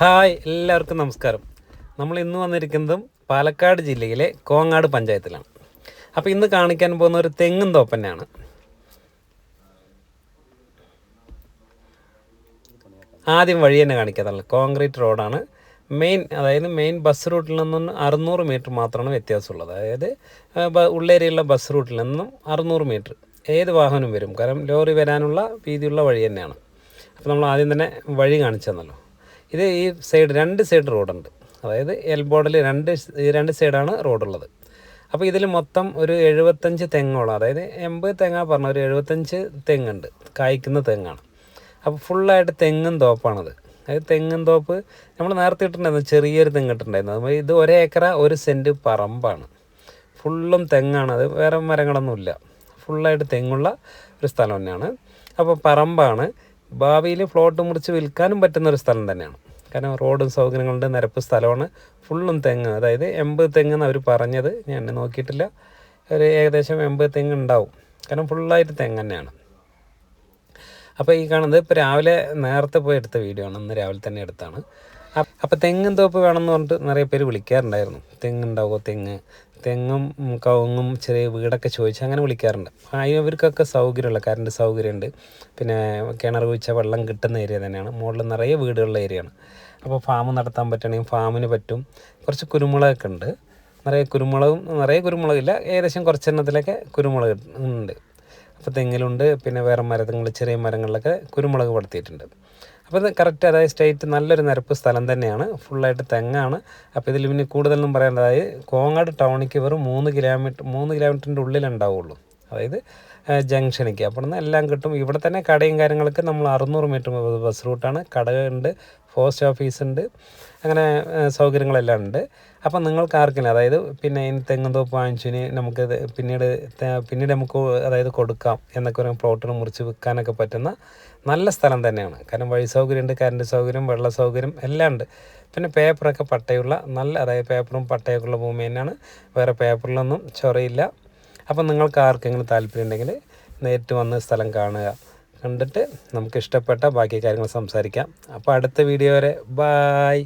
Hi എല്ലാവർക്കും നമസ്കാരം. നമ്മൾ ഇന്ന് വന്നിരിക്കുന്നതും പാലക്കാട് ജില്ലയിലെ കോങ്ങാട് പഞ്ചായത്തിലാണ്. അപ്പോൾ ഇന്ന് കാണിക്കാൻ പോകുന്ന ഒരു തെങ്ങും തോപ്പന്നെയാണ്. ആദ്യം വഴി തന്നെ കാണിക്കാതുള്ളൂ കോൺക്രീറ്റ് റോഡാണ് മെയിൻ അതായത് മെയിൻ ബസ് റൂട്ടിൽ നിന്നും അറുന്നൂറ് മീറ്റർ മാത്രമാണ് വ്യത്യാസമുള്ളത്. അതായത് ഉള്ളേരിയുള്ള ബസ് റൂട്ടിൽ നിന്നും അറുന്നൂറ് മീറ്റർ ഏത് വാഹനവും വരും? കാരണം ലോറി വരാനുള്ള വീതിയുള്ള വഴി തന്നെയാണ്. അപ്പോൾ നമ്മൾ ആദ്യം തന്നെ വഴി കാണിച്ചു തന്നല്ലോ ഇത് ഈ സൈഡ് രണ്ട് സൈഡ് റോഡുണ്ട്. അതായത് എൽ ബോർഡിൽ രണ്ട് രണ്ട് സൈഡാണ് റോഡുള്ളത്. അപ്പോൾ ഇതിൽ മൊത്തം ഒരു എഴുപത്തഞ്ച് തെങ്ങോളം അതായത് എൺപത് തെങ്ങാ പറഞ്ഞ ഒരു എഴുപത്തഞ്ച് തെങ്ങുണ്ട്. കായ്ക്കുന്ന തെങ്ങാണ്. അപ്പോൾ ഫുള്ളായിട്ട് തെങ്ങും തോപ്പാണത്. അതായത് തെങ്ങും തോപ്പ് നമ്മൾ നേരത്തെ ഇട്ടിട്ടുണ്ടായിരുന്നു ചെറിയൊരു തെങ്ങ് ഇട്ടിട്ടുണ്ടായിരുന്നു. അപ്പോൾ ഇത് ഒരേക്കറ ഒരു സെന്റ് പറമ്പാണ്. ഫുള്ളും തെങ്ങാണ്. അത് വേറെ മരങ്ങളൊന്നുമില്ല. ഫുള്ളായിട്ട് തെങ്ങുള്ള ഒരു സ്ഥലം തന്നെയാണ്. അപ്പോൾ പറമ്പാണ്. ഭാവിയിൽ ഫ്ലോട്ട് മുറിച്ച് വിൽക്കാനും പറ്റുന്ന ഒരു സ്ഥലം തന്നെയാണ്. കാരണം റോഡും സൗകര്യങ്ങളുണ്ട് നിരപ്പ് സ്ഥലമാണ്. ഫുള്ളും തെങ്ങ്. അതായത് എൺപത് തെങ്ങ് എന്ന് അവർ പറഞ്ഞത്. ഞാൻ നോക്കിയിട്ടില്ല. ഒരു ഏകദേശം എൺപത് തെങ്ങ് ഉണ്ടാവും. കാരണം ഫുള്ളായിട്ട് തെങ്ങ് തന്നെയാണ്. അപ്പോൾ ഈ കാണുന്നത് ഇപ്പോൾ രാവിലെ നേരത്തെ പോയി എടുത്ത വീഡിയോ ആണ്. ഇന്ന് രാവിലെ തന്നെ എടുത്താണ്. അപ്പോൾ തെങ്ങും തോപ്പ് വേണമെന്ന് പറഞ്ഞിട്ട് നിറയെ പേര് വിളിക്കാറുണ്ടായിരുന്നു. തെങ്ങുണ്ടാവോ തെങ്ങ്? തെങ്ങും കവുങ്ങും ചെറിയ വീടൊക്കെ ചോദിച്ച് അങ്ങനെ വിളിക്കാറുണ്ട്. ഇവർക്കൊക്കെ സൗകര്യമുള്ള കറണ്ട് സൗകര്യമുണ്ട്. പിന്നെ കിണർ കുഴിച്ച വെള്ളം കിട്ടുന്ന ഏരിയ തന്നെയാണ്. മുകളിൽ നിറയെ വീടുകളുള്ള ഏരിയയാണ് അപ്പോൾ ഫാം നടത്താൻ പറ്റണമെങ്കിൽ ഫാമിന് പറ്റും. കുറച്ച് കുരുമുളകൊക്കെ ഉണ്ട്. നിറയെ കുരുമുളകും നിറയെ കുരുമുളകില്ല ഏകദേശം കുറച്ചെണ്ണത്തിലൊക്കെ കുരുമുളക് ഉണ്ട്. അപ്പോൾ തെങ്ങിലുണ്ട്. പിന്നെ വേറെ മരങ്ങൾ ചെറിയ മരങ്ങളിലൊക്കെ കുരുമുളക് വളർത്തിയിട്ടുണ്ട്. അപ്പോൾ ഇത് കറക്റ്റ് അതായത് സ്റ്റേറ്റ് നല്ലൊരു നിരപ്പ് സ്ഥലം തന്നെയാണ്. ഫുള്ളായിട്ട് തെങ്ങാണ്. അപ്പോൾ ഇതിൽ പിന്നെ കൂടുതലൊന്നും പറയേണ്ടതായി അതായത് കോങ്ങാട് ടൗണിക്ക് വെറും മൂന്ന് കിലോമീറ്റർ മൂന്ന് കിലോമീറ്ററിന്റെ ഉള്ളിലുണ്ടാവുള്ളൂ അതായത് ജംഗ്ഷനിക്ക് അപ്പോൾ നിന്ന് എല്ലാം കിട്ടും. ഇവിടെ തന്നെ കടയും കാര്യങ്ങളൊക്കെ നമ്മൾ അറുന്നൂറ് മീറ്റർ ബസ് റൂട്ടാണ്. കടയുണ്ട് പോസ്റ്റ് ഓഫീസ് ഉണ്ട് അങ്ങനെ സൗകര്യങ്ങളെല്ലാം ഉണ്ട്. അപ്പം നിങ്ങൾക്ക് ആർക്കില്ല അതായത് പിന്നെ ഇനി തെങ്ങുന്തോപ്പ് വാങ്ങിച്ചിന് നമുക്ക് പിന്നീട് പിന്നീട് നമുക്ക് അതായത് കൊടുക്കാം എന്നൊക്കെ ഒരു പ്ലോട്ടിന് മുറിച്ച് വിൽക്കാനൊക്കെ പറ്റുന്ന നല്ല സ്ഥലം തന്നെയാണ്. കാരണം വഴി സൗകര്യമുണ്ട് കറണ്ട് സൗകര്യം വെള്ള സൗകര്യം എല്ലാം ഉണ്ട്. പിന്നെ പേപ്പറൊക്കെ പട്ടയുള്ള നല്ല അതായത് പേപ്പറും പട്ടയൊക്കെ ഉള്ള ഭൂമി തന്നെയാണ്. വേറെ പേപ്പറിലൊന്നും ചൊറയില്ല. അപ്പം നിങ്ങൾക്ക് ആർക്കെങ്കിലും താല്പര്യം ഉണ്ടെങ്കിൽ നേരിട്ട് വന്ന് സ്ഥലം കാണുക. കണ്ടിട്ട് നമുക്ക് ഇഷ്ടപ്പെട്ട ബാക്കി കാര്യങ്ങൾ സംസാരിക്കാം. അപ്പോൾ അടുത്ത വീഡിയോ വരെ. ബായ്